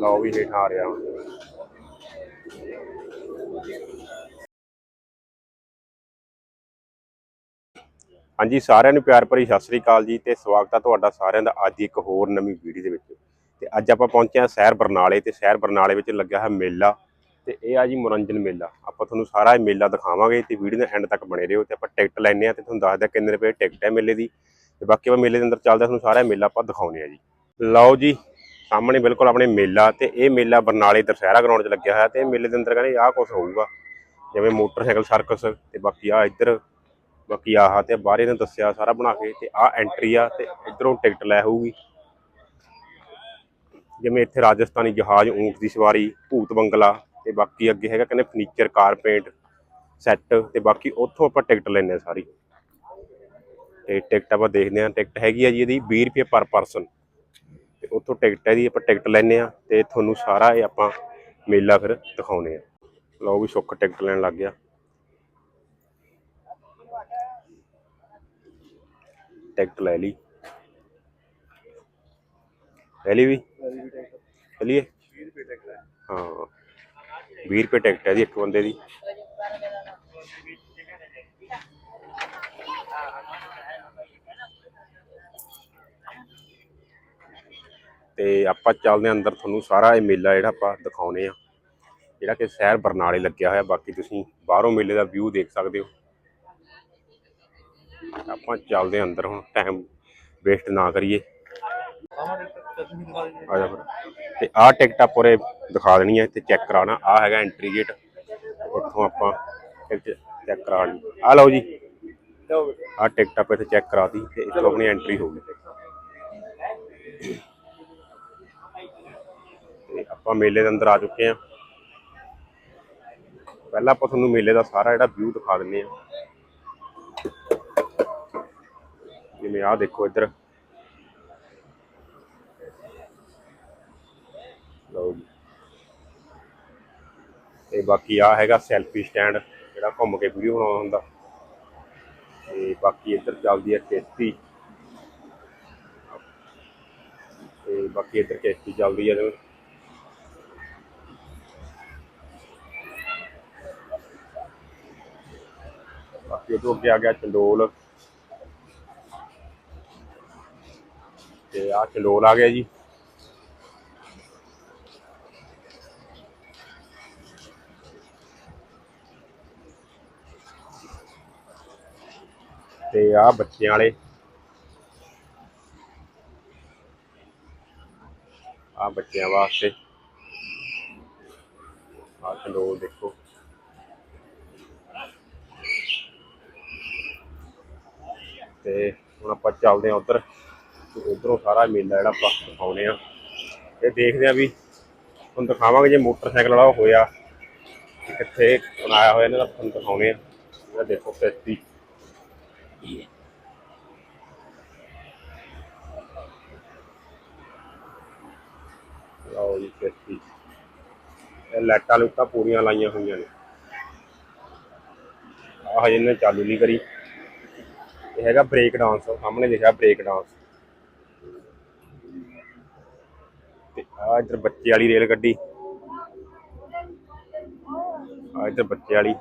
ਲਓ ਵੀ ਹੇਠਾਂ ਆ ਰਿਹਾ। ਹਾਂਜੀ, ਸਾਰਿਆਂ ਨੂੰ ਪਿਆਰ ਭਰੀ ਸਤਿ ਸ੍ਰੀ ਅਕਾਲ ਜੀ ਤੇ ਸਵਾਗਤ ਹੈ ਤੁਹਾਡਾ ਸਾਰਿਆਂ ਦਾ ਅੱਜ ਇੱਕ ਹੋਰ ਨਵੀਂ ਵੀਡੀਓ ਦੇ ਵਿੱਚ। ਤੇ ਅੱਜ ਆਪਾਂ ਪਹੁੰਚੇ ਹਾਂ ਸ਼ਹਿਰ ਬਰਨਾਲੇ ਤੇ ਸ਼ਹਿਰ ਬਰਨਾਲੇ ਵਿੱਚ ਲੱਗਿਆ ਹੈ ਮੇਲਾ ਤੇ ਇਹ ਆ ਜੀ ਮਨੋਰੰਜਨ ਮੇਲਾ। ਆਪਾਂ ਤੁਹਾਨੂੰ ਸਾਰਾ ਇਹ ਮੇਲਾ ਦਿਖਾਵਾਂਗੇ ਤੇ ਵੀਡੀਓ ਦੇ ਐਂਡ ਤੱਕ ਬਣੇ ਰਹੋ ਤੇ ਆਪਾਂ ਟਿਕਟ ਲੈਣੇ ਆ ਤੇ ਤੁਹਾਨੂੰ ਦੱਸਦਾ ਕਿੰਨੇ ਰੁਪਏ ਟਿਕਟ ਹੈ ਮੇਲੇ ਦੀ। ਤੇ ਬਾਕੀ ਆਪਾਂ ਮੇਲੇ ਦੇ ਅੰਦਰ ਚੱਲਦਾ ਤੁਹਾਨੂੰ ਸਾਰਾ ਮੇਲਾ ਆਪਾਂ ਦਿਖਾਉਣੇ ਆ ਜੀ। ਲਓ ਜੀ ਸਾਹਮਣੇ ਬਿਲਕੁਲ ਆਪਣੇ ਮੇਲਾ ਤੇ ਇਹ ਮੇਲਾ ਬਰਨਾਲੇ ਦਰਸ਼ਹਿਰਾ ਗਰਾਊਂਡ 'ਚ ਲੱਗਿਆ ਹੋਇਆ ਤੇ ਇਹ ਮੇਲੇ ਦੇ ਅੰਦਰ ਕਹਿੰਦੇ ਆਹ ਕੁਝ ਹੋਊਗਾ। ਜਿਵੇਂ ਮੋਟਰਸਾਈਕਲ ਸਰਕਸ ਤੇ ਬਾਕੀ ਆ ਇੱਧਰ, ਬਾਕੀ ਆਹ ਤੇ ਬਾਹਰ ਇਹਨੇ ਦੱਸਿਆ ਸਾਰਾ ਬਣਾ ਕੇ ਤੇ ਆਹ ਐਂਟਰੀ ਆ ਤੇ ਇਧਰੋਂ ਟਿਕਟ ਲੈ ਹੋਊਗੀ। ਜਿਵੇਂ ਇੱਥੇ ਰਾਜਸਥਾਨੀ ਜਹਾਜ਼ ਊਂਟ ਦੀ ਸਵਾਰੀ, ਭੂਤ ਬੰਗਲਾ ਤੇ ਬਾਕੀ ਅੱਗੇ ਹੈਗਾ ਕਹਿੰਦੇ ਫਰਨੀਚਰ ਕਾਰਪੇਂਟ ਸੈੱਟ ਤੇ ਬਾਕੀ ਉੱਥੋਂ ਆਪਾਂ ਟਿਕਟ ਲੈਣੇ ਆ ਸਾਰੀ। ਤੇ ਟਿਕਟ ਆਪਾਂ ਦੇਖਦੇ ਆ ਟਿਕਟ ਹੈਗੀ ਆ ਜੀ ਇਹਦੀ 20 ਰੁਪਏ ਪਰ ਪਰਸਨ ਤੇ ਉੱਥੋਂ ਟਿਕਟ ਹੈ ਦੀ ਆਪਾਂ ਟਿਕਟ ਲੈਣੇ ਆ ਤੇ ਤੁਹਾਨੂੰ ਸਾਰਾ ਇਹ ਆਪਾਂ ਮੇਲਾ ਫਿਰ ਦਿਖਾਉਣੇ ਆ ਲਓ ਵੀ ਸੁੱਖ ਟਿਕਟ ਲੈਣ ਲੱਗ ਗਿਆ। ਟਿਕਟ ਲੈ ਲਈ। ਲੈ ਲਈ ਵੀ? ਚਲਿਏ ਹਾਂ। 20 ਰੁਪਏ ਟਿਕਟ ਹੈ ਜੀ ਇੱਕ ਬੰਦੇ ਦੀ। ਤੇ ਆਪਾਂ ਚੱਲਦੇ ਹਾਂ ਅੰਦਰ ਤੁਹਾਨੂੰ ਸਾਰਾ ਇਹ ਮੇਲਾ ਜਿਹੜਾ ਆਪਾਂ ਦਿਖਾਉਨੇ ਆ ਜਿਹੜਾ ਕਿ ਸ਼ਹਿਰ ਬਰਨਾਲੇ ਲੱਗਿਆ ਹੋਇਆ, ਬਾਕੀ ਤੁਸੀਂ ਬਾਹਰੋਂ ਮੇਲੇ ਦਾ ਵਿਊ ਦੇਖ ਸਕਦੇ ਹੋ। ਆਪਾਂ ਚੱਲਦੇ ਹਾਂ ਅੰਦਰ ਹੁਣ ਟਾਈਮ ਵੇਸਟ ਨਾ ਕਰੀਏ। ਆ ਜਾ ਫਿਰ। ਤੇ ਆਹ ਟਿਕਟ ਆਪਾਂ ਉਰੇ ਦਿਖਾ ਦੇਣੀ ਹੈ, ਇੱਥੇ ਚੈੱਕ ਕਰਾਉਣਾ। ਆਹ ਹੈਗਾ ਐਂਟਰੀ ਗੇਟ ਉੱਥੋਂ ਆਪਾਂ ਚੈੱਕ ਕਰਾ ਕਰਾਣੀ ਆ ਲਓ ਜੀ। ਆਹ ਟਿਕਟ ਆਪਾਂ ਇੱਥੇ ਚੈੱਕ ਕਰਾਤੀ ਤੇ ਇੱਥੋਂ ਆਪਣੀ ਐਂਟਰੀ ਹੋ ਗਈ। ਆਪਾਂ ਮੇਲੇ ਦੇ ਅੰਦਰ ਆ ਚੁੱਕੇ ਹਾਂ। ਪਹਿਲਾਂ ਆਪਾਂ ਤੁਹਾਨੂੰ ਮੇਲੇ ਦਾ ਸਾਰਾ ਜਿਹੜਾ ਵਿਊ ਦਿਖਾ ਦਿੰਨੇ ਆ ਜਿਵੇਂ ਆਹ ਦੇਖੋ ਇੱਧਰ। ਲਓ ਜੀ। ਤੇ ਬਾਕੀ ਆ ਹੈਗਾ ਸੈਲਫੀ ਸਟੈਂਡ ਜਿਹੜਾ ਘੁੰਮ ਕੇ ਵੀਡੀਓ ਬਣਾਉਣਾ ਹੁੰਦਾ। ਤੇ ਬਾਕੀ ਇੱਧਰ ਚੱਲਦੀ ਹੈ ਕਿਸ਼ਤੀ। ਤੇ ਬਾਕੀ ਇੱਧਰ ਕਿਸ਼ਤੀ ਚੱਲਦੀ ਹੈ, ਜਿਵੇਂ ਬਾਕੀ ਤੋਂ ਅੱਗੇ ਆ ਗਿਆ ਚੰਡੋਲ। ਤੇ ਆ ਚੰਡੋਲ ਆ ਗਿਆ ਜੀ। ਤੇ ਆ ਬੱਚਿਆਂ ਵਾਲੇ। ਆ ਬੱਚਿਆਂ ਵਾਸਤੇ। ਆ ਚੰਡੋਲ ਦੇਖੋ। ਤੇ ਹੁਣ ਆਪਾਂ ਚੱਲਦੇ ਆ ਉਧਰ। ਉਧਰੋਂ ਸਾਰਾ ਮੇਲਾ ਜਿਹੜਾ ਆਪਾਂ ਦਿਖਾਉਨੇ ਆ। ਤੇ ਦੇਖਦੇ ਆ ਵੀ ਹੁਣ ਦਿਖਾਵਾਂਗੇ ਜੇ ਮੋਟਰਸਾਈਕਲ ਵਾਲਾ ਹੋਇਆ ਕਿੱਥੇ ਬਣਾਇਆ ਹੋਇਆ ਇਹਨਾਂ ਦਾ ਤੁਹਾਨੂੰ ਦਿਖਾਉਨੇ ਆ। ਇਹ ਦੇਖੋ ਕਿਸ਼ਤੀ ਲਓ ਜੀ ਕਿਸ਼ਤੀ ਇਹ ਲਾਈਟਾਂ ਲੁੱਟਾਂ ਪੂਰੀਆਂ ਲਾਈਆਂ ਹੋਈਆਂ ਨੇ। ਆਹ ਹਜੇ ਇਹਨੇ ਚਾਲੂ ਨਹੀਂ ਕਰੀ। ਇਹ ਹੈਗਾ ਬ੍ਰੇਕ ਡਾਂਸ ਸਾਹਮਣੇ ਲਿਖਿਆ ਬ੍ਰੇਕ ਡਾਂਸ ਤੇ ਆ ਇੱਧਰ ਬੱਚੇ ਵਾਲੀ ਰੇਲ ਗੱਡੀ। ਆ ਇੱਧਰ ਬੱਚੇ ਵਾਲੀ।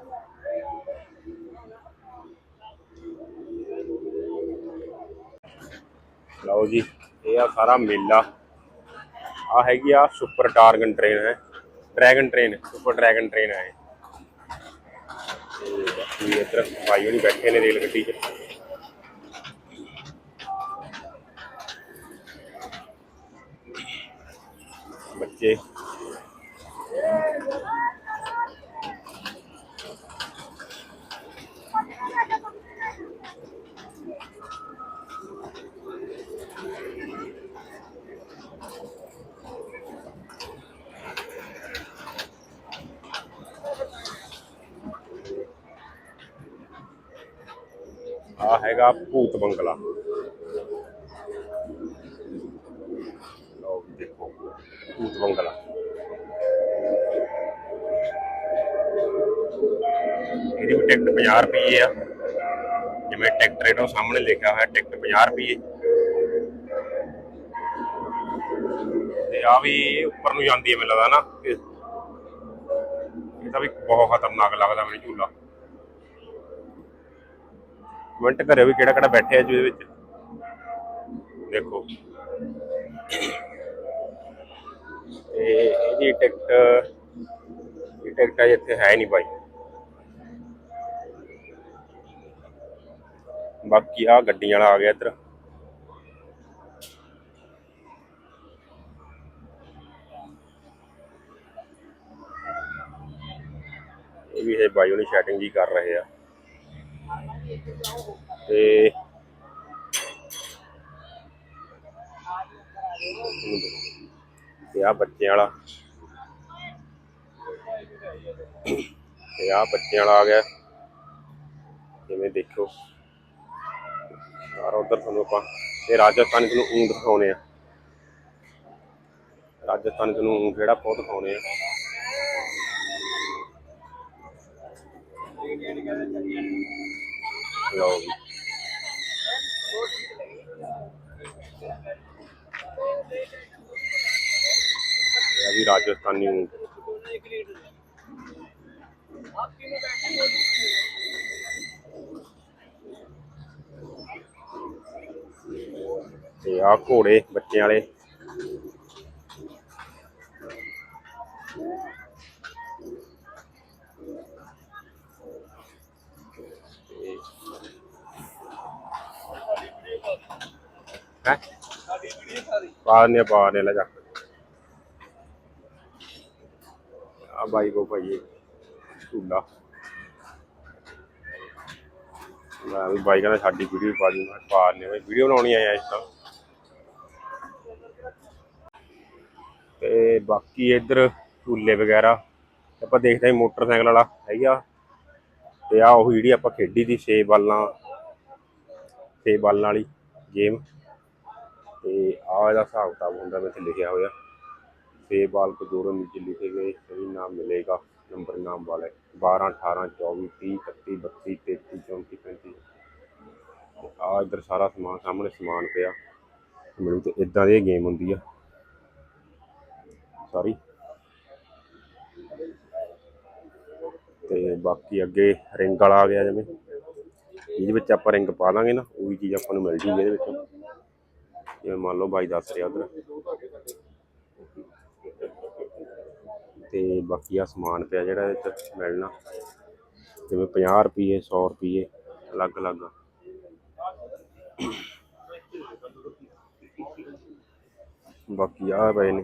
ਲਓ ਜੀ, ਇਹ ਆ ਸਾਰਾ ਮੇਲਾ। ਆ ਹੈਗੀ ਆ ਸੁਪਰ ਟਾਰਗਨ ਟ੍ਰੇਨ ਹੈ। Dragon train super dragon train ਹੈ ਇਹ। ਤੇ ਇੱਧਰ ਭਾਈ ਹੋਣੀ ਬੈਠੇ ਨੇ ਰੇਲ ਗੱਡੀ 'ਚ। ਬੱਚੇ ਆ ਹੈਗਾ ਭੂਤ ਬੰਗਲਾ। ਰੁਪਏ ਆ? ਜਿਵੇਂ ਟਿਕਟ ਰੇਟ ਉਹ ਸਾਹਮਣੇ ਲਿਖਿਆ ਹੋਇਆ, ਟਿਕਟ 50 ਰੁਪਏ ਤੇ ਆ ਵੀ ਉੱਪਰ ਨੂੰ ਜਾਂਦੀ ਹੈ ਮੈਨੂੰ ਲੱਗਦਾ ਨਾ, ਇਹ ਤਾਂ ਵੀ ਬਹੁਤ ਖਤਰਨਾਕ ਲੱਗਦਾ ਮੈਨੂੰ ਝੂਲਾ। ਕਮੈਂਟ ਕਰਿਓ ਵੀ ਕਿਹੜਾ ਕਿਹੜਾ ਬੈਠਿਆ ਜੀ ਇਹਦੇ ਵਿੱਚ। ਦੇਖੋ। ਤੇ ਇਹਦੀ ਟਿਕਟ, ਇਹ ਟਿਕਟ ਅਜੇ ਇੱਥੇ ਹੈ ਨਹੀਂ ਭਾਈ। ਬਾਕੀ ਆ ਗੱਡੀਆਂ ਵਾਲਾ ਆ ਗਿਆ ਇੱਧਰ। ਇਹ ਵੀ ਇਹ ਬਾਈ ਉਹਨੇ ਸੈਟਿੰਗ ਜੀ ਕਰ ਰਹੇ ਆ। ਤੇ ਤੇ ਆ ਬੱਚਿਆਂ ਵਾਲਾ। ਤੇ ਆ ਬੱਚਿਆਂ ਵਾਲਾ ਆ ਗਿਆ। ਜਿਵੇਂ ਦੇਖੋ। ਸਾਰਾ ਉਧਰ ਤੁਹਾਨੂੰ ਆਪਾਂ ਇਹ ਰਾਜਸਥਾਨੀ ਤੁਹਾਨੂੰ ਊਂ ਦਿਖਾਉਣੇ ਆ। ਰਾਜਸਥਾਨੀ ਤੁਹਾਨੂੰ ਊਂ ਜਿਹੜਾ ਬਹੁਤ ਦਿਖਾਉਣੇ ਆ। ਲਓ ਜੀ। ਇਹ ਵੀ ਰਾਜਸਥਾਨੀ ਊਂਟ ਤੇ ਆ ਘੋੜੇ ਬੱਚਿਆਂ ਵਾਲੇ। ਹੈ? ਪਾ ਨੇ ਪਾ ਨੇ ਲੈ ਜਾ। ਆ ਬਾਈ ਕੋ ਭਾਈ ਝੂਲਾ। ਮੈਂ ਵੀ ਬਾਈ ਕਹਿੰਦਾ ਸਾਡੀ ਵੀਡੀਓ ਪਾ ਦੀ ਮੈਂ ਪਾ ਨੇ ਵੀਡੀਓ ਬਣਾਉਣੀ ਆਇਆ ਇਸ ਤਾਂ ਤੇ ਬਾਕੀ ਇੱਧਰ ਝੂਲੇ ਵਗੈਰਾ, ਆਪਾਂ ਦੇਖਦੇ ਹਾਂ ਮੋਟਰਸਾਈਕਲ ਵਾਲਾ ਹੈਗਾ ਤੇ ਆ ਉਹ ਜਿਹੜੀ ਆਪਾਂ ਖੇਡੀ ਦੀ, ਛੇ ਬਾਲਾਂ ਛੇ ਬਾਲਾਂ ਵਾਲੀ ਗੇਮ। ਤੇ ਆ ਇਹਦਾ ਹਿਸਾਬ ਕਿਤਾਬ ਹੁੰਦਾ, ਮੈਂ ਇੱਥੇ ਲਿਖਿਆ ਹੋਇਆ। ਛੇ ਬਾਲ ਕੋ ਜੋੜੋ ਨੀਚੇ ਲਿਖੇ ਗਏ ਸਹੀ ਨਾਮ ਮਿਲੇਗਾ, ਨੰਬਰ ਨਾਮ ਵਾਲੇ। 12 18 24 30 31 32 33 34 35 ਆ ਇੱਧਰ ਸਾਰਾ ਸਮਾਨ, ਸਾਹਮਣੇ ਸਮਾਨ ਪਿਆ। ਮੈਨੂੰ ਤੇ ਇਦਾਂ ਦੀ ਗੇਮ ਹੁੰਦੀ ਆ। ਸਾਰੀ। ਤੇ ਬਾਕੀ ਅੱਗੇ ਰਿੰਗ ਵਾਲਾ ਆ ਗਿਆ ਜਿਵੇਂ। ਜਿਹਦੇ ਵਿੱਚ ਆਪਾਂ ਰਿੰਗ ਪਾ ਲਾਂਗੇ ਨਾ, ਉਹੀ ਚੀਜ਼ ਆਪਾਂ ਨੂੰ ਮਿਲ ਜੂਗੀ ਇਹਦੇ ਵਿੱਚ। ਜਿਵੇਂ ਮੰਨ ਲਓ ਬਾਈ ਦੱਸ ਰਿਹਾ ਉਧਰ। ਤੇ ਬਾਕੀ ਆ ਸਮਾਨ ਪਿਆ ਜਿਹੜਾ ਇਹਦੇ ਚ ਮਿਲਣਾ। ਜਿਵੇਂ 50 ਰੁਪਏ 100 ਰੁਪਏ ਅਲੱਗ-ਅਲੱਗ। ਬਾਕੀ ਆ ਪਏ ਨੇ।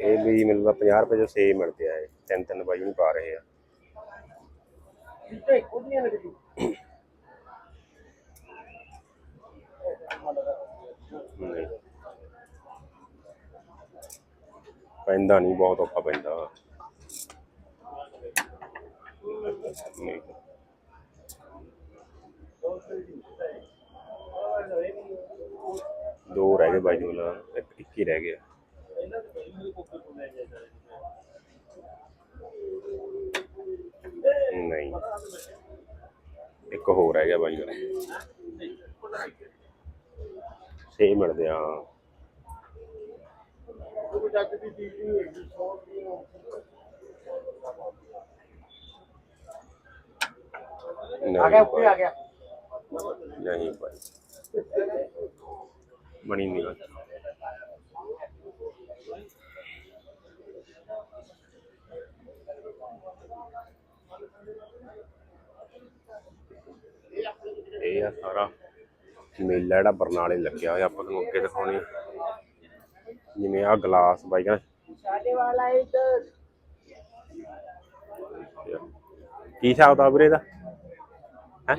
ਇਹ ਵੀ ਮਤਲਬ ਤਾਂ 50 ਰੁਪਏ ਦੇ ਸੇਬ ਮਿਲਦੇ ਆ ਇਹ। ਤਿੰਨ ਤਿੰਨ ਬਾਈ ਨੂੰ ਪਾ ਰਹੇ ਆ। ਪੈਂਦਾ ਨਹੀਂ, ਬਹੁਤ ਔਖਾ ਪੈਂਦਾ। ਨਹੀਂ। ਦੋ ਰਹਿ ਗਏ ਬਾਈ ਨੂੰ ਇੱਕ ਇੱਕ ਹੀ ਰਹਿ ਗਿਆ। ਨਹੀਂ। ਇੱਕ ਹੋਰ ਹੈਗਾ ਬਾਈ ਸੇ ਮਿਲਦੇ ਆ। ਆ ਗਿਆ ਉੱਪਰ ਆ ਗਿਆ। ਨਹੀਂ ਭਾਈ ਬਣੀ ਨਹੀਂ ਗੱਲ ਇਹ ਆ ਸਾਰਾ ਮੇਲਾ ਜਿਹੜਾ ਬਰਨਾਲੇ ਲੱਗਿਆ ਹੋਇਆ ਆਪਾਂ ਤੁਹਾਨੂੰ ਅੱਗੇ ਦਿਖਾਉਣੇ ਆ। ਜਿਵੇਂ ਆ ਗਲਾਸ ਬਾਈ ਕਹਿੰਦਾ शादी वाला इधर ਕੀ ਹਿਸਾਬ ਦਾ ਵੀਰੇ ਦਾ ਹੈ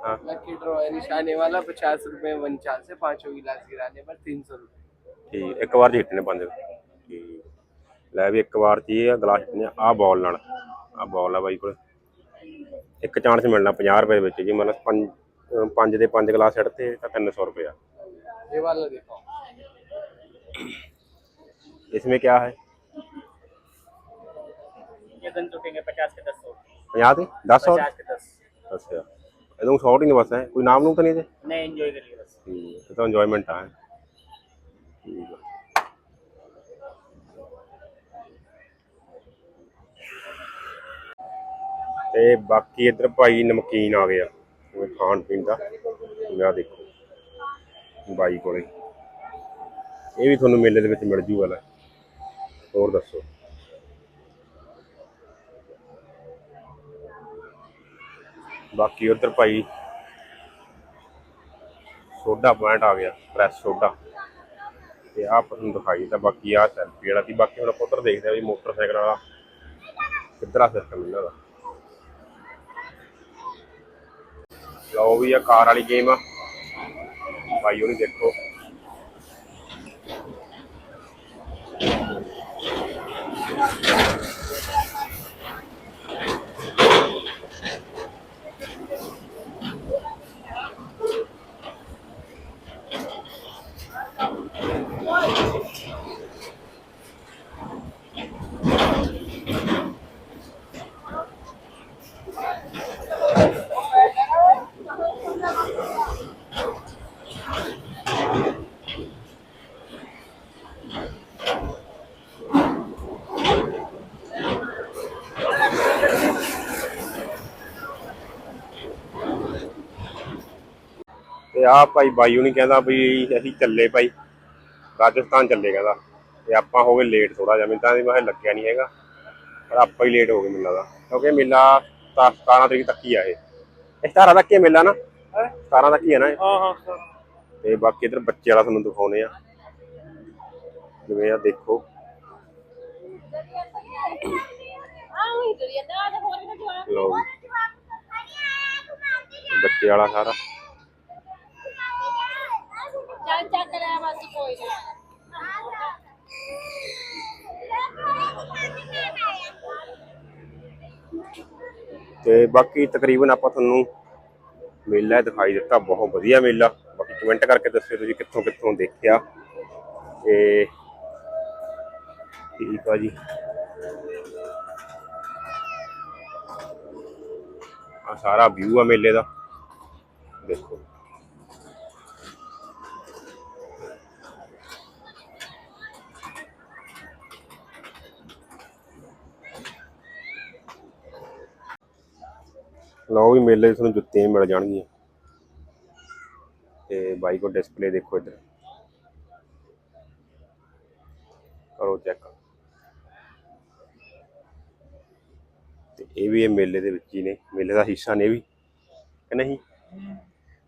ਹਾਂ लकी ड्रॉ है निशाने वाला पचास रुपए वन चार से पांचों गिलास गिराने पर तीन सौ रुपए ਠੀਕ ਇੱਕ ਵਾਰ ਜਿੱਤਨੇ ਪੰਜ ਠੀਕ ਲੈ ਵੀ ਇੱਕ ਵਾਰ ਚ ਇਹ ਆ ਗਲਾਸ ਪੀਣੇ ਆ ਬਾਲ ਨਾਲ ਆ ਬਾਲ ਆ ਬਾਈ ਕੋਲ ਇੱਕ ਚਾਂਸ ਮਿਲਣਾ 50 ਰੁਪਏ ਦੇ ਵਿੱਚ ਜੀ ਮਤਲਬ ਪੰਜ ਅਹ ਪੰਜ ਦੇ ਪੰਜ ਗਲਾਸ ਛੱਡ ਤੇ ਤਾਂ 300 ਰੁਪਏ ये वाला देखो इसमें क्या है ये गन टूटेंगे पचास के दस सौ 50 ਦੇ 10 ਸੌ पचास के दस ਅੱਛਾ ਇਹਨੂੰ ਸ਼ਾਰਟ ਹੀ ਨਹੀਂ ਬਸ ਹੈ ਕੋਈ ਨਾਮ ਨੂੰ ਤਾਂ ਨਹੀਂ ਇਹਦੇ नहीं एंजॉय करिए बस ਠੀਕ ਹੈ ਇਹ ਤਾਂ ਇੰਜੋਇਮੈਂਟ ਤੇ ਬਾਕੀ ਇੱਧਰ ਭਾਈ ਨਮਕੀਨ ਆ ਗਿਆ ਖਾਣ ਪੀਣ ਦਾ। ਆ ਦੇਖੋ, ਬਾਈ ਕੋਲੇ। ਇਹ ਵੀ ਤੁਹਾਨੂੰ ਮੇਲੇ ਦੇ ਵਿੱਚ ਮਿਲ ਜੂਗਾ ਲੈ ਹੋਰ ਦੱਸੋ? ਬਾਕੀ ਉੱਧਰ ਭਾਈ ਸੋਡਾ ਪੁਆਇੰਟ ਆ ਗਿਆ, ਪ੍ਰੈਸ ਸੋਡਾ। ਤੇ ਆਹ ਤੁਹਾਨੂੰ ਦਿਖਾਈ ਤਾਂ ਬਾਕੀ ਆਹ ਸੈਲਫੀ ਵਾਲਾ ਸੀ। ਬਾਕੀ ਹੁਣ ਪੁੱਤਰ ਦੇਖਦੇ ਆ ਵੀ ਮੋਟਰਸਾਈਕਲ ਵਾਲਾ ਕਿੱਧਰਾ ਸਿਸਟਮ ਇਹਨਾਂ ਦਾ। ਲਓ ਵੀ ਆ ਕਾਰ ਵਾਲੀ ਗੇਮ ਆ। ਭਾਈ ਉਹਨੂੰ ਦੇਖੋ। ਆ ਭਾਈ ਬਾਈ ਨਹੀਂ ਕਹਿੰਦਾ ਵੀ ਅਸੀਂ ਚੱਲੇ ਭਾਈ ਰਾਜਸਥਾਨ ਚੱਲੇ ਕਹਿੰਦਾ ਤੇ ਆਪਾਂ ਹੋ ਗਏ ਲੇਟ ਥੋੜਾ ਜਿਹਾ ਮੈਨੂੰ ਤਾਂ ਮੈਂ ਲੱਗਿਆ ਨਹੀਂ ਹੈਗਾ ਪਰ ਆਪਾਂ ਹੀ ਲੇਟ ਹੋ ਗਏ ਮੈਨੂੰ ਲੱਗਦਾ ਕਿਉਂਕਿ ਮੇਲਾ 17 ਤਰੀਕ ਤੱਕ ਹੀ ਆ 17 ਤੱਕ ਹੀ ਮੇਲਾ ਨਾ? ਹਾਂ? ਹਾਂ ਤੇ ਬਾਕੀ ਇਧਰ ਬੱਚੇ ਵਾਲਾ ਤੁਹਾਨੂੰ ਦਿਖਾਉਨੇ ਆ। ਜਿਵੇਂ ਆ ਦੇਖੋ। ਲੋ ਬੱਚੇ ਵਾਲਾ ਸਾਰਾ। ਚੱਕ ਲੈ, ਬਸ ਕੋਈ ਨਾ। ਤੇ ਬਾਕੀ ਤਕਰੀਬਨ ਆਪਾਂ ਤੁਹਾਨੂੰ ਮੇਲਾ ਦਿਖਾਈ ਦਿੱਤਾ, ਬਹੁਤ ਵਧੀਆ ਮੇਲਾ। ਬਾਕੀ ਕਮੈਂਟ ਕਰਕੇ ਦੱਸਿਓ ਤੁਸੀਂ ਕਿੱਥੋਂ ਕਿੱਥੋਂ ਦੇਖਿਆ। ਤੇ ਠੀਕ ਆ ਜੀ। ਆ ਸਾਰਾ ਵਿਊ ਆ ਮੇਲੇ ਦਾ। ਦੇਖੋ। ਲਓ ਵੀ ਮੇਲੇ 'ਚ ਤੁਹਾਨੂੰ ਜੁੱਤੀਆਂ ਮਿਲ ਜਾਣਗੀਆਂ। ਤੇ ਬਾਈ ਕੋ ਡਿਸਪਲੇ ਦੇਖੋ ਇੱਧਰ। ਕਰੋ ਚੈੱਕ ਤੇ ਇਹ ਵੀ ਇਹ ਮੇਲੇ ਦੇ ਵਿੱਚ ਹੀ ਨੇ। ਮੇਲੇ ਦਾ ਹਿੱਸਾ ਨੇ ਇਹ ਵੀ। ਕਿ ਨਹੀਂ?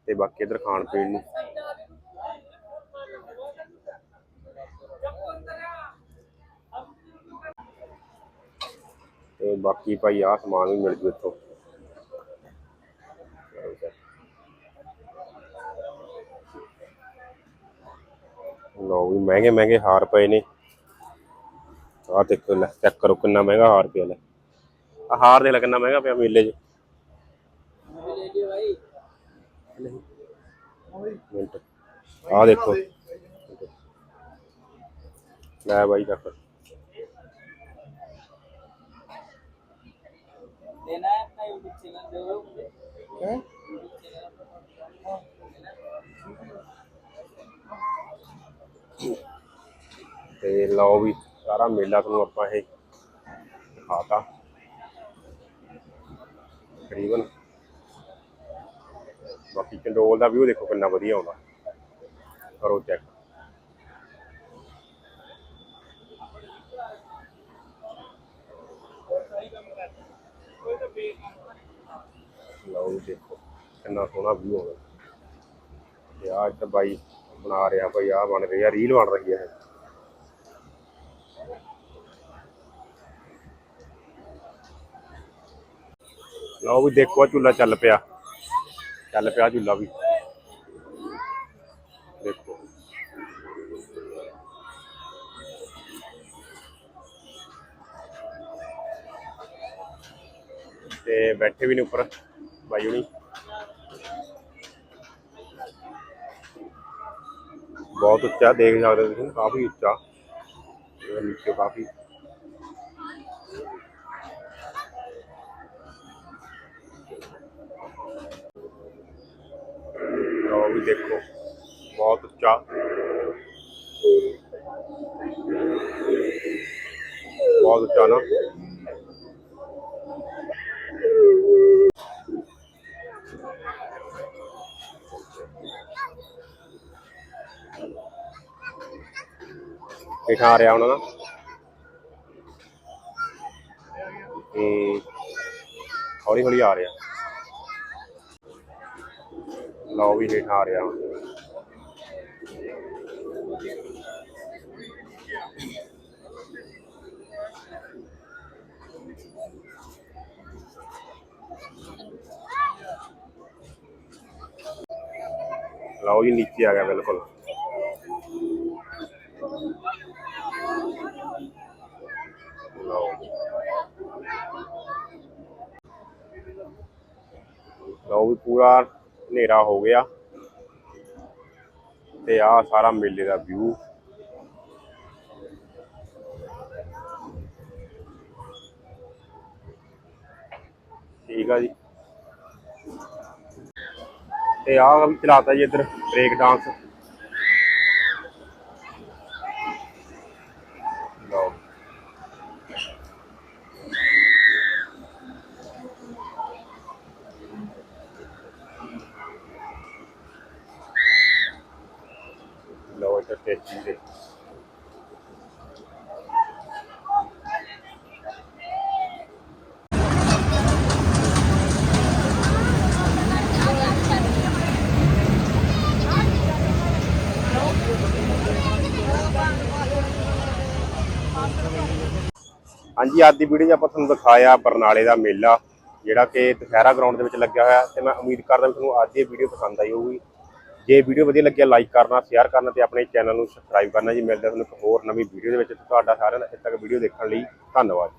ਤੇ ਬਾਕੀ ਇੱਧਰ ਖਾਣ ਪੀਣ ਨੂੰ। ਤੇ ਬਾਕੀ ਭਾਈ ਆਹ ਸਮਾਨ ਵੀ ਮਿਲ ਜੂ ਇੱਥੋਂ। ਲਓ ਵੀ ਮਹਿੰਗੇ ਮਹਿੰਗੇ ਹਾਰ ਪਏ ਨੇ। ਆਹ ਦੇਖੋ ਲੈ ਚੈੱਕ ਕਰੋ ਕਿੰਨਾ ਮਹਿੰਗਾ ਹਾਰ ਪਿਆ ਲੈ। ਆ ਹਾਰ ਦੇ ਲੈ ਮਹਿੰਗਾ ਪਿਆ ਮੇਲੇ 'ਚ। ਆ ਦੇਖੋ। ਲੈ ਬਾਈ ਰੱਖ ਦੇਣਾ ਹੈ ਭਾਈ ਪਿੱਛੇ ਨਾ ਦੇਵੋ ਹੈ? ਤੇ ਲਓ ਵੀ, ਸਾਰਾ ਮੇਲਾ ਤੁਹਾਨੂੰ ਆਪਾਂ ਇਹ ਦਿਖਾਤਾ। ਤਕਰੀਬਨ। ਬਾਕੀ ਚੰਡੋਲ ਦਾ ਵਿਊ ਦੇਖੋ ਕਿੰਨਾ ਵਧੀਆ ਆਉਂਦਾ। ਕਰੋ ਚੈੱਕ ਲਓ ਵੀ ਦੇਖੋ, ਕਿੰਨਾ ਸੋਹਣਾ ਵਿਊ ਆਉਂਦਾ। ਤੇ ਆਹ ਬਾਈ ਬਣਾ ਰਿਹਾ ਭਾਈ ਆ ਬਣ ਰਹੀ ਰੀਲ ਬਣ ਰਹੀ ਹੈ ਲਓ ਵੀ ਦੇਖੋ ਚੁੱਲਾ ਚੱਲ ਪਿਆ। ਚੱਲ ਪਿਆ ਚੁੱਲਾ ਵੀ। ਦੇਖੋ। ਤੇ ਬੈਠੇ ਵੀ ਨੇ ਉੱਪਰ, ਬਾਈ ਹੁਣੀ। ਬਹੁਤ ਉੱਚਾ, ਦੇਖ ਸਕਦੇ ਹੋ ਤੁਸੀਂ, ਕਾਫੀ ਉੱਚਾ। ਇਹ ਨੀਚੇ ਕਾਫੀ। ਲਓ ਵੀ ਦੇਖੋ, ਬਹੁਤ ਉੱਚਾ। ਬਹੁਤ ਉੱਚਾ ਨਾ। ਹੇਠਾਂ ਰਿਹਾ ਉਹਨਾਂ ਦਾ। ਹੂੰ। ਹੌਲੀ ਹੌਲੀ ਆ ਰਿਹਾ। ਲਓ ਵੀ ਹੇਠ ਆ ਰਿਹਾ। ਹੁਣ। ਲਓ ਜੀ, ਨੀਚੇ ਆ ਗਿਆ ਬਿਲਕੁਲ। ਪੂਰਾ ਹਨੇਰਾ ਹੋ ਗਿਆ। ਤੇ ਆ ਸਾਰਾ ਮੇਲੇ ਦਾ ਵਿਊ ਠੀਕ ਆ ਜੀ। ਤੇ ਆ ਚਲਾਤਾ ਜੀ ਇੱਧਰ ਬ੍ਰੇਕ ਡਾਂਸ ਲਓ ਲਓ ਇੱਧਰ ਟੇਸਟੀ ਦੇ ਹਾਂਜੀ, ਅੱਜ ਦੀ ਵੀਡੀਓ 'ਚ ਆਪਾਂ ਤੁਹਾਨੂੰ ਦਿਖਾਇਆ ਬਰਨਾਲੇ ਦਾ ਮੇਲਾ, ਜਿਹੜਾ ਕਿ ਦੁਸਹਿਰਾ ਗਰਾਊਂਡ ਦੇ ਵਿੱਚ ਲੱਗਿਆ ਹੋਇਆ ਤੇ ਮੈਂ ਉਮੀਦ ਕਰਦਾ ਵੀ ਤੁਹਾਨੂੰ ਅੱਜ ਦੀ ਵੀਡੀਓ ਪਸੰਦ ਆਈ ਹੋਊਗੀ। ਜੇ ਵੀਡੀਓ ਵਧੀਆ ਲੱਗਿਆ ਲਾਈਕ ਕਰਨਾ ਸ਼ੇਅਰ ਕਰਨਾ ਤੇ ਆਪਣੇ ਚੈਨਲ ਨੂੰ ਸਬਸਕ੍ਰਾਈਬ ਕਰਨਾ ਜੀ। ਮਿਲਦੇ ਤੁਹਾਨੂੰ ਇੱਕ ਹੋਰ ਨਵੀਂ ਵੀਡੀਓ ਦੇ ਵਿੱਚ। ਤੁਹਾਡਾ ਸਾਰਿਆਂ ਦਾ ਇੱਥੇ ਤੱਕ ਵੀਡੀਓ ਦੇਖਣ ਲਈ ਧੰਨਵਾਦ।